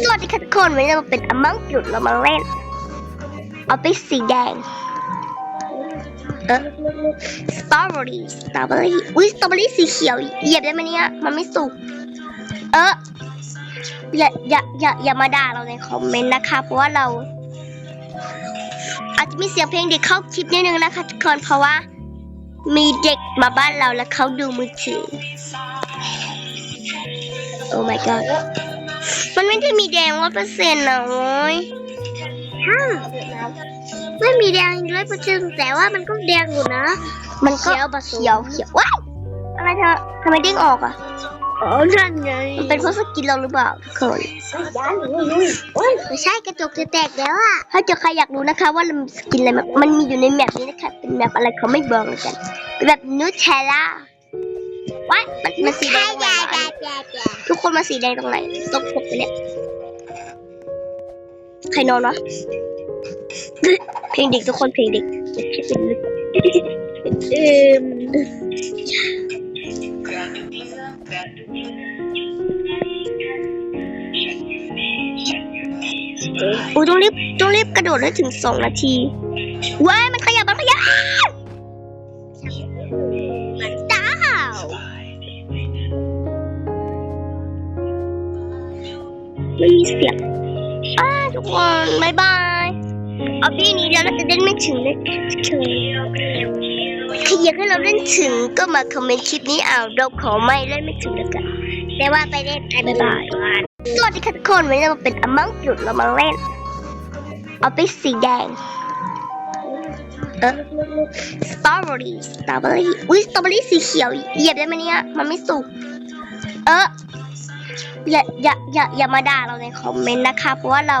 สวัสดีค่ะทุกคนวันนี้เรามาเป็นอมังหยุดเรามาเล่นเอาไปสีแดงเออสตรอเบอรี่สตรอเบอรี่อุ้ยสตรอเบอรี่สีเขียวเหยียบได้ไหมเนี่ยมันไม่สุกเอออย่าอย่าอย่าอย่ามาด่าเราในคอมเมนต์นะคะเพราะว่าเรา อาจจะมีเสียงเพลงเด็กเข้าคลิปนิดนึงนะคะทุกคนเพราะว่ามีเด็กมาบ้านเราแล้วเขาดูมือถือโอ้ my god มันไม่ได้มีแดงร้อยเปอร์เซ็นต์นะโอ้ยฮ่าไม่มีแดงร้อยเปอร์เซ็นต์แต่ว่ามันก็แดงอยู่นะ มันก็เขียวเขียวเขียวว้ายอะไรเธอทำไมเด้งออกอะอ๋อนั่นไงมันเป็นเพราะสกินเราหรือเปล่าทุกคนยันโอ้ยไม่ใช่กระจกจะแตกแล้วอะถ้าเจอใครอยากรู้นะคะ ว่าเรามีสกินอะไรแบบมันมีอยู่ในแมปนี้นะคะเป็นแมปอะไรเขาไม่บอกเลยกันเป็นแบบนูเทลล่าว้ายมันมันสีแดง คนมาสีแดงตรงไหนตรงปกเนี่ยใครนอนวะเพลงเด็กทุกคนเพลงเด็กเอ็มอุ้ยต้องรีบต้องรีบกระโดดให้ถึงสองนาทีว้ายมันขยับมันขยับ ไม่มีเสียงอ้าทุกคนบายบายเอาพี่นี้เราจะเล่นไม่ถึงเลยถึงใครอยากให้เราเล่นถึงก็มาคอมเมนต์คลิปนี้เอาเราขอไม่เล่นไม่ถึงแล้วกันแต่ว่าไปเล่นกันบายบายสวัสดีค่ะทุกคนวันนี้เรามาเป็นอมังหยุดเรามาเล่น เอาไปสีแดงเออสตรอเบอรี่สตรอเบอรี่อุ้ยสตรอเบอรี่สีเขียวเหยียบได้ไหมเนี่ยมันไม่สุกเออ อย่าอย่าอย่าอย่ามาด่าเราในคอมเมนต์นะคะ เพราะว่าเรา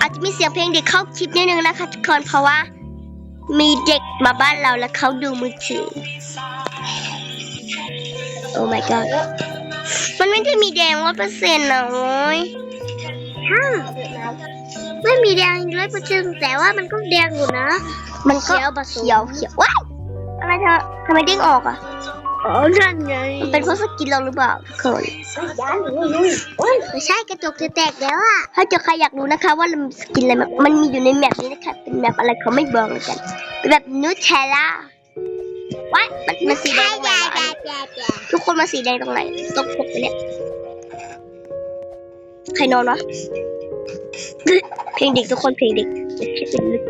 อาจจะมีเสียงเพลงเด็กเข้าคลิปนิดนึงนะคะทุกคนเพราะว่า มีเด็กมาบ้านเราแล้วเขาดูมือถือ โอ้ my god มันไม่ได้มีแดงร้อยเปอร์เซ็นต์นะโอ้ยฮ่าไม่มีแดงร้อยเปอร์เซ็นต์แต่ว่ามันก็แดงอยู่นะ มันก็เขียวผสมเขียวเขียวว้ายอะไรเธอทำไมเด้งออกอะ อ๋อนั่นไงมันเป็นเพราะสกินเราหรือเปล่าทุกคนยันโอ้ยไม่ใช่กระจกจะแตกแล้วอะถ้าเจอใครอยากรู้นะคะ ว่าเรามีสกินอะไรแบบมันมีอยู่ในแมปนี้นะคะเป็นแมปอะไรเขาไม่บอกเลยกันเป็นแบบนูเทลล่าว้ายมันมันสีแดงตรงไหนวะทุกคนมาสีแดงตรงไหนตรงปกเนี่ยใครนอนวะเพลงเด็กทุกคนเพลงเด็กเด็กคิดเป็นลึก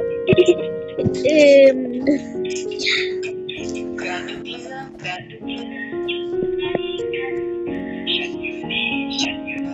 เอ็ม that